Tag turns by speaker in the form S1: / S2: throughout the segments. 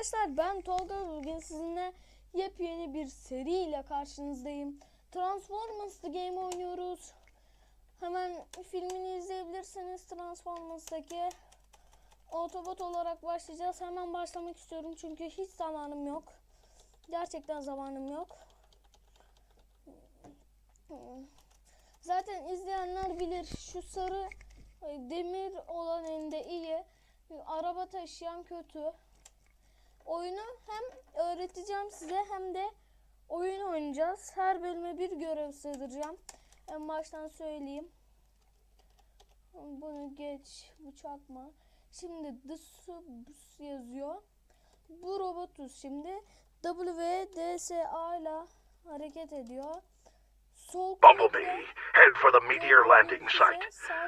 S1: arkadaşlar ben Tolga bugün sizinle yepyeni bir seriyle karşınızdayım. Transformers The Game oynuyoruz. Hemen filmini izleyebilirsiniz Transformers'taki. Autobot olarak başlayacağız. Hemen başlamak istiyorum çünkü hiç zamanım yok. Gerçekten zamanım yok. Zaten izleyenler bilir şu sarı e, demir olan elinde iyi. Araba taşıyan kötü. Oyunu hem öğreteceğim size hem de oyun oynayacağız. Her bölüme bir görev sığdıracağım. En baştan söyleyeyim. Bunu geç. Bu çakma. Şimdi subs yazıyor. Bu robotuz şimdi. WDSA ile hareket ediyor.
S2: Bumblebee, head for the meteor landing site.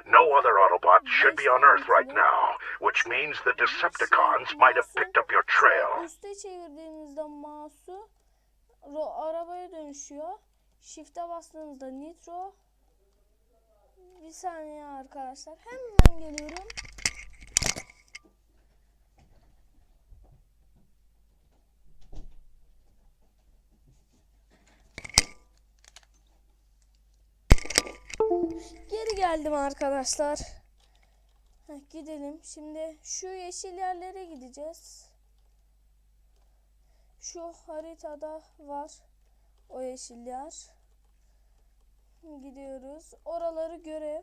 S2: No other Autobots should be on Earth right now, which means the Decepticons might have picked up your trail.
S1: Üste çevirdiğinizde mouse'u arabaya dönüşüyor. Shift'e bastığınızda nitro. Bir saniye arkadaşlar. Hemen geliyorum. Geri geldim arkadaşlar. Heh, gidelim. Şimdi şu yeşil yerlere gideceğiz. Şu haritada var o yeşil yer. Gidiyoruz. Oraları görev.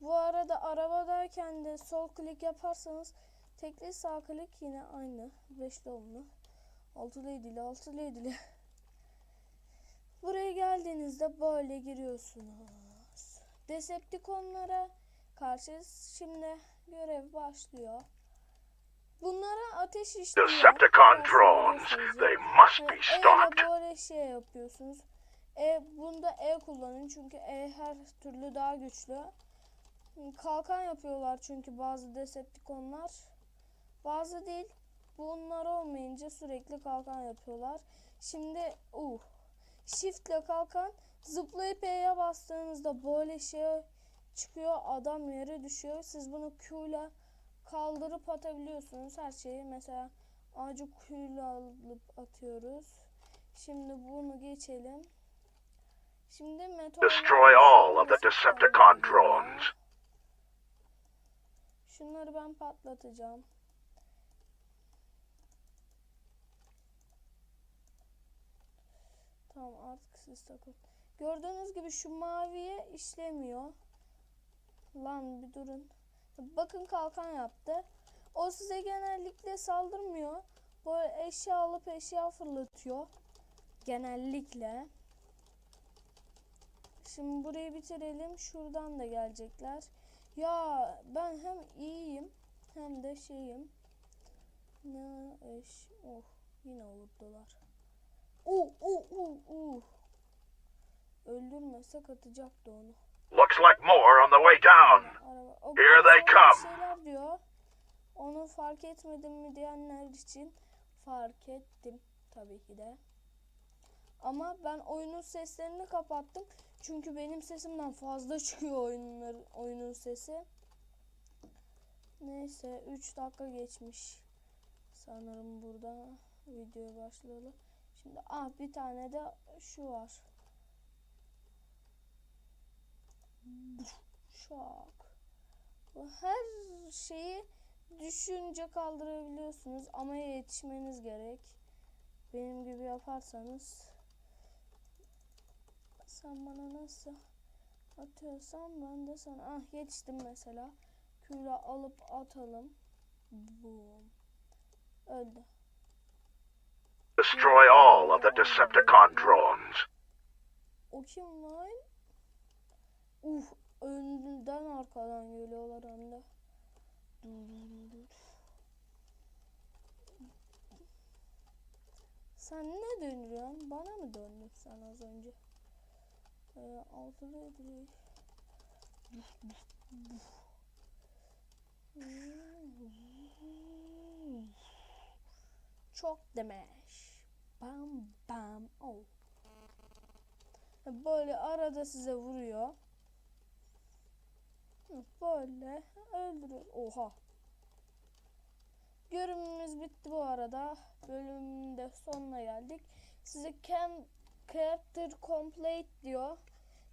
S1: Bu arada arabadayken de sol klik yaparsanız tekli sağ klik yine aynı. Beşli olumlu. Altılı yedili, altılı yedili. Buraya geldiğinizde böyle giriyorsunuz. Decepticonlara karşı şimdi görev başlıyor. Bunlara ateş işliyor.
S2: Decepticon drones, they must be
S1: E
S2: stopped.
S1: böyle şey yapıyorsunuz. E bunda E kullanın çünkü E her türlü daha güçlü. Kalkan yapıyorlar çünkü bazı Decepticonlar. Bazı değil. Bunlar olmayınca sürekli kalkan yapıyorlar. Şimdi uh Shift ile kalkan zıplayıp E'ye bastığınızda böyle şey çıkıyor. Adam yere düşüyor. Siz bunu Q ile kaldırıp atabiliyorsunuz her şeyi. Mesela ağacı Q ile alıp atıyoruz. Şimdi bunu geçelim. Şimdi meteor
S2: Destroy all of the Decepticon drones.
S1: Şunları ben patlatacağım. Tamam artık siz takın. Gördüğünüz gibi şu maviye işlemiyor. Lan bir durun. Bakın kalkan yaptı. O size genellikle saldırmıyor. Böyle eşya alıp eşya fırlatıyor. Genellikle. Şimdi burayı bitirelim. Şuradan da gelecekler. Ya ben hem iyiyim hem de şeyim. Ne eş. Oh yine vurdular. Uh uh uh uh. Öldürmesek atacaktı onu.
S2: Looks like more on the way down.
S1: Araba.
S2: Here they come.
S1: Şeyler diyor. Onu fark etmedim mi diyenler için fark ettim tabii ki de. Ama ben oyunun seslerini kapattım. Çünkü benim sesimden fazla çıkıyor oyunlar, oyunun sesi. Neyse 3 dakika geçmiş. Sanırım burada videoya başlayalım. Şimdi ah bir tane de şu var. Şak. Her şeyi düşünce kaldırabiliyorsunuz ama yetişmeniz gerek. Benim gibi yaparsanız sen bana nasıl atıyorsan ben de sana ah yetiştim mesela. Küle alıp atalım. Boom. Öldü.
S2: Destroy all of the Decepticon drones.
S1: O kim lan? Uh önden arkadan geliyorlar hem. Dur, dur, dur. Sen ne dönüyorsun? Bana mı döndün sen az önce? Ee, altıda yedi. Çok demiş. Bam bam. Oh. Böyle arada size vuruyor. Böyle öldürüyor. Oha. görevimiz bitti bu arada. Bölümün de sonuna geldik. Size cam character complete diyor.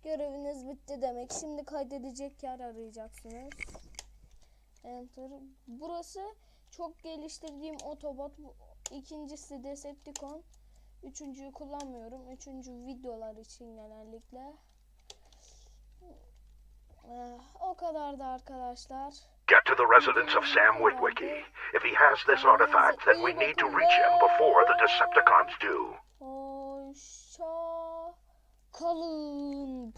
S1: Göreviniz bitti demek. Şimdi kaydedecek yer arayacaksınız. Enter. Burası çok geliştirdiğim otobot. İkincisi Decepticon. Üçüncüyü kullanmıyorum. Üçüncü videolar için genellikle. Eh, o kadar da arkadaşlar.
S2: Get to the residence of Sam Witwicky. If he has this artifact, then we need to reach him before the Decepticons do.
S1: Hoşça kalın.